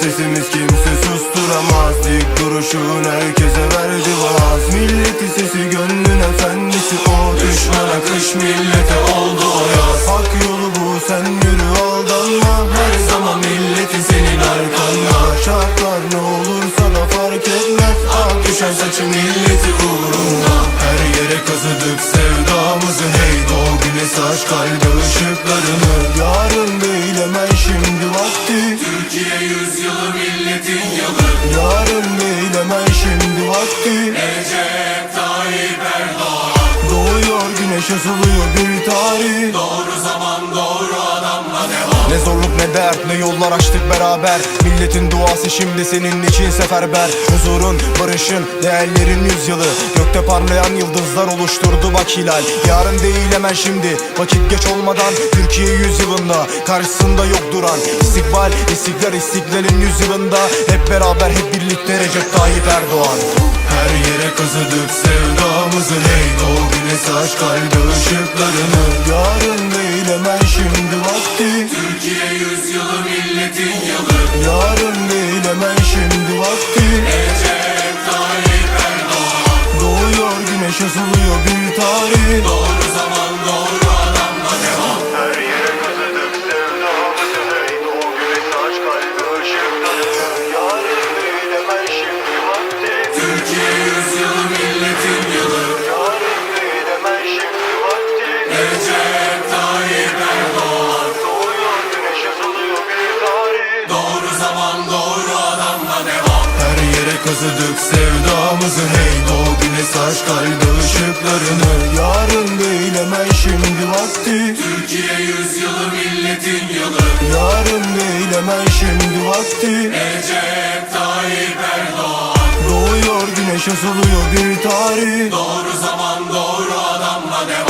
Sesimiz kimse susturamaz. Dik duruşun herkese verdi vaaz. Milleti sesi gönlün efendisi. O Düşmana kış millete oldu o yaz. Hak yolu bu sen yürü aldanma. Her zaman milletin senin arkanda. Şartlar ne olursa da fark etmez. Ak düşen saçı milleti uğrunda. Her yere kazıdık sevdamızı. Hey doğ güneş aç kalbe ışıklarını Recep Tayyip Erdoğan Doğuyor güneş asılıyor bir tarih. Doğru zaman doğru adamla devam. Ne zorluk ne dert ne yollar açtık beraber. Milletin duası şimdi senin için seferber. Huzurun, barışın, değerlerin yüzyılı. Gökte parlayan yıldızlar oluşturdu bak hilal. Yarın değil hemen şimdi vakit geç olmadan Türkiye yüzyılında karşısında yok duran. İstikbal, istiklal, istiklalin yüzyılında Hep beraber hep birlikte Recep Tayyip Erdoğan her yere kazıdık sevdamızı Hey doğ güneş aç kalbe ışıklarını. Yarın değil hemen şimdi vakti. Türkiye yüzyılı milletin yılı Yarın değil hemen şimdi vakti. Recep Tayyip Erdoğan. Doğuyor güneş asılıyor bir tarih. Doğru zaman doğru adamla devam. Her yere kazıdık sevdamızı Hey. Doğ güneş aç kalbe ışıklarını Yarın değil hemen şimdi vakti Türkiye yüzyılı milletin yılı. Yarın değil hemen şimdi vakti Recep Tayyip Erdoğan. Doğuyor güneş asılıyor bir tarih. Doğru zaman doğru adamla devam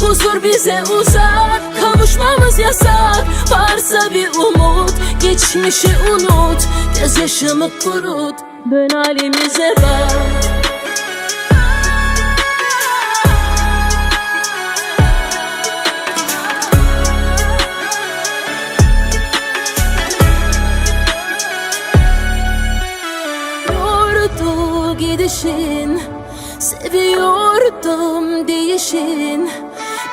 Huzur bize uzak Kavuşmamız yasak. Varsa bir umut Geçmişi unut. Gözyaşımı kurut Dön halimize bak. Gidişin Seviyordum değişin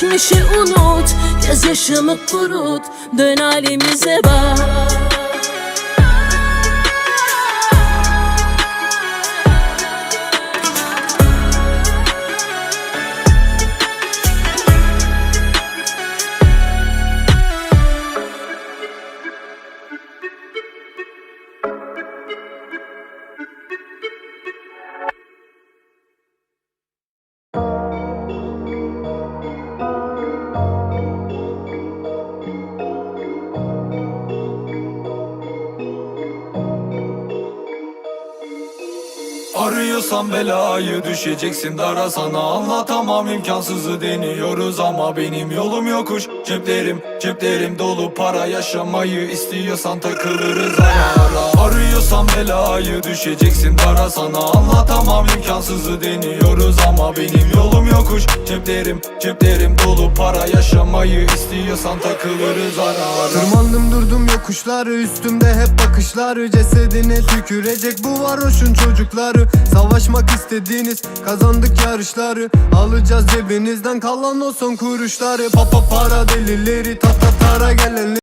Geçmişi unut Gözyaşımı kurut Dön halimize bak Arıyorsan belayı düşeceksin dara. Sana Anlatamam imkansızı deniyoruz ama benim yolum yokuş. Ceplerim ceplerim dolu para yaşamayı istiyorsan takılırız ara ara. Arıyorsan belayı düşeceksin dara. Sana Anlatamam imkansızı deniyoruz ama benim yolum yokuş. Ceplerim ceplerim dolu para yaşamayı istiyorsan takılırız ara. Tırmandım durdum yokuşları Üstümde hep bakışları. Cesedine tükürecek bu varoşun çocukları Savaşmak istediğiniz kazandık yarışları. Alacağız cebinizden kalan o son kuruşları. Papa para delileri Tata tara gelenleri